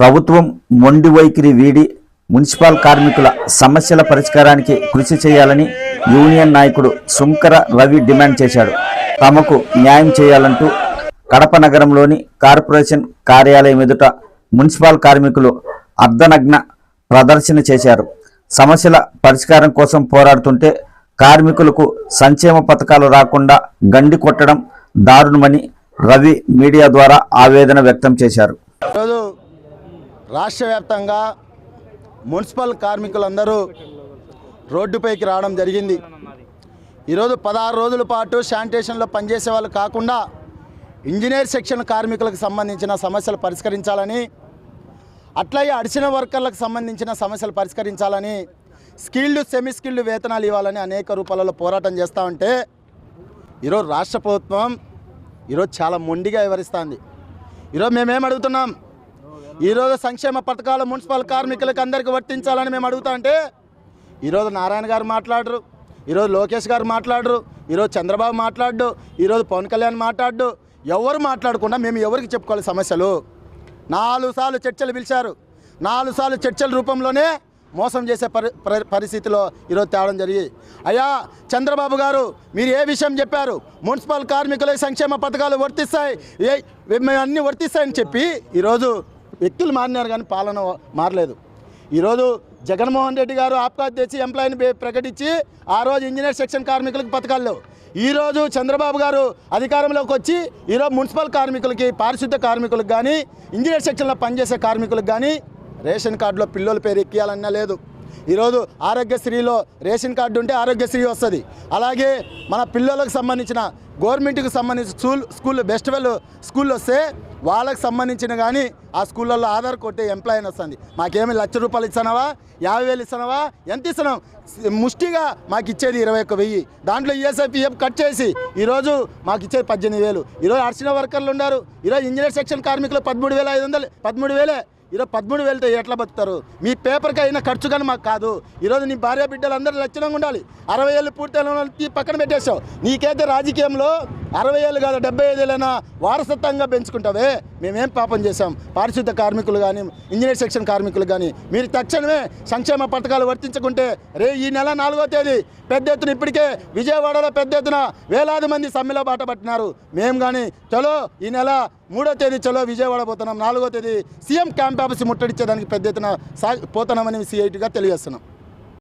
ప్రభుత్వం మొండి వైఖరి వీడి మున్సిపల్ కార్మికుల సమస్యల పరిష్కారానికి కృషి చేయాలని యూనియన్ నాయకుడు శుంకర రవి డిమాండ్ చేశాడు. తమకు న్యాయం చేయాలంటూ కడప నగరంలోని కార్పొరేషన్ కార్యాలయం ఎదుట మున్సిపల్ కార్మికులు అర్ధనగ్న ప్రదర్శన చేశారు. సమస్యల పరిష్కారం కోసం పోరాడుతుంటే కార్మికులకు సంక్షేమ పథకాలు రాకుండా గండి కొట్టడం దారుణమని రవి మీడియా ద్వారా ఆవేదన వ్యక్తం చేశారు. రాష్ట్ర వ్యాప్తంగా మున్సిపల్ కార్మికులందరూ రోడ్డుపైకి రావడం జరిగింది. ఈరోజు పదహారు రోజుల పాటు శానిటేషన్లో పనిచేసే వాళ్ళు కాకుండా ఇంజనీర్ సెక్షన్ కార్మికులకు సంబంధించిన సమస్యలు పరిష్కరించాలని అట్లాగే అడిసిన వర్కర్లకు సంబంధించిన సమస్యలు పరిష్కరించాలని స్కిల్డ్ సెమీ స్కిల్డ్ వేతనాలు ఇవ్వాలని అనేక రూపాలలో పోరాటం చేస్తూ ఉంటే ఈరోజు రాష్ట్ర ప్రభుత్వం ఈరోజు చాలా మొండిగా వివరిస్తుంది. ఈరోజు మేమేం అడుగుతున్నాం? ఈరోజు సంక్షేమ పథకాలు మున్సిపల్ కార్మికులకు అందరికీ వర్తించాలని మేము అడుగుతా అంటే ఈరోజు నారాయణ గారు మాట్లాడరు ఈరోజు లోకేష్ గారు మాట్లాడరు ఈరోజు చంద్రబాబు మాట్లాడు ఈరోజు పవన్ కళ్యాణ్ మాట్లాడు ఎవరు మాట్లాడకుండా మేము ఎవరికి చెప్పుకోవాలి సమస్యలు? నాలుగు సార్లు చర్చలు పిలిచారు. నాలుగు సార్లు చర్చల రూపంలోనే మోసం చేసే పరి పరి- పరిస్థితిలో ఈరోజు తేవడం జరిగి అయ్యా చంద్రబాబు గారు మీరు ఏ విషయం చెప్పారు? మున్సిపల్ కార్మికులకు సంక్షేమ పథకాలు వర్తిస్తాయి ఏ మేము అన్నీ వర్తిస్తాయని చెప్పి ఈరోజు వ్యక్తులు మారినారు కానీ పాలన మారలేదు. ఈరోజు జగన్మోహన్ రెడ్డి గారు ఆప్కా తెచ్చి ఎంప్లాయీని ప్రకటించి ఆ రోజు ఇంజనీర్ సెక్షన్ కార్మికులకు పథకాలు ఈరోజు చంద్రబాబు గారు అధికారంలోకి వచ్చి ఈరోజు మున్సిపల్ కార్మికులకి పారిశుద్ధ కార్మికులకు కానీ ఇంజనీర్ సెక్షన్లో పనిచేసే కార్మికులకు కానీ రేషన్ కార్డులో పిల్లల పేరు ఎక్కియాలన్నా లేదు. ఈరోజు ఆరోగ్యశ్రీలో రేషన్ కార్డు ఉంటే ఆరోగ్యశ్రీ వస్తుంది. అలాగే మన పిల్లలకు సంబంధించిన గవర్నమెంట్కి సంబంధించిన school school best well school వస్తే వాళ్ళకి సంబంధించిన కానీ ఆ స్కూళ్ళల్లో ఆధార్ కొట్టే ఎంప్లాయీ అని వస్తుంది. మాకేమి లక్ష రూపాయలు ఇస్తున్నావా యాభై వేలు ఇస్తున్నావా ఎంత ఇస్తున్నాం ముష్టిగా మాకు ఇచ్చేది ఇరవై ఒక్క వెయ్యి. దాంట్లో ఈఎస్ఐ పిఎఫ్ కట్ చేసి ఈరోజు మాకు ఇచ్చేది పద్దెనిమిది వేలు. ఈరోజు అర్చన వర్కర్లు ఉన్నారు ఈరోజు ఇంజనీర్ సెక్షన్ కార్మికులు పదమూడు వేల ఐదు వందలు పదమూడు వేలే ఈరోజు పదమూడు వేలతో ఎట్లా బతుకుతారు? మీ పేపర్కి అయిన ఖర్చు కానీ మాకు కాదు. ఈరోజు నీ భార్య బిడ్డలు అందరూ లక్షణంగా ఉండాలి. అరవై ఏళ్ళు పూర్తయిన పక్కన పెట్టేశావు. నీకైతే రాజకీయంలో అరవై ఏళ్ళు కాదు డెబ్బై ఐదేళ్ళైనా వారసత్వంగా పెంచుకుంటావే. మేమేం పాపం చేశాం? పారిశుద్ధ కార్మికులు కానీ ఇంజనీర్ సెక్షన్ కార్మికులు కానీ మీరు తక్షణమే సంక్షేమ పథకాలు వర్తించకుంటే రే ఈ నెల నాలుగో తేదీ పెద్ద ఎత్తున ఇప్పటికే విజయవాడలో పెద్ద ఎత్తున వేలాది మంది సమ్మెలో బాట పట్టినారు. మేము కానీ చలో ఈ నెల మూడో తేదీ చలో విజయవాడ పోతున్నాం. నాలుగో తేదీ సీఎం క్యాంప్ ఆఫీస్ ముట్టడిచ్చేదానికి పెద్ద ఎత్తున సా పోతున్నామని సిఐటిగా తెలియజేస్తున్నాం.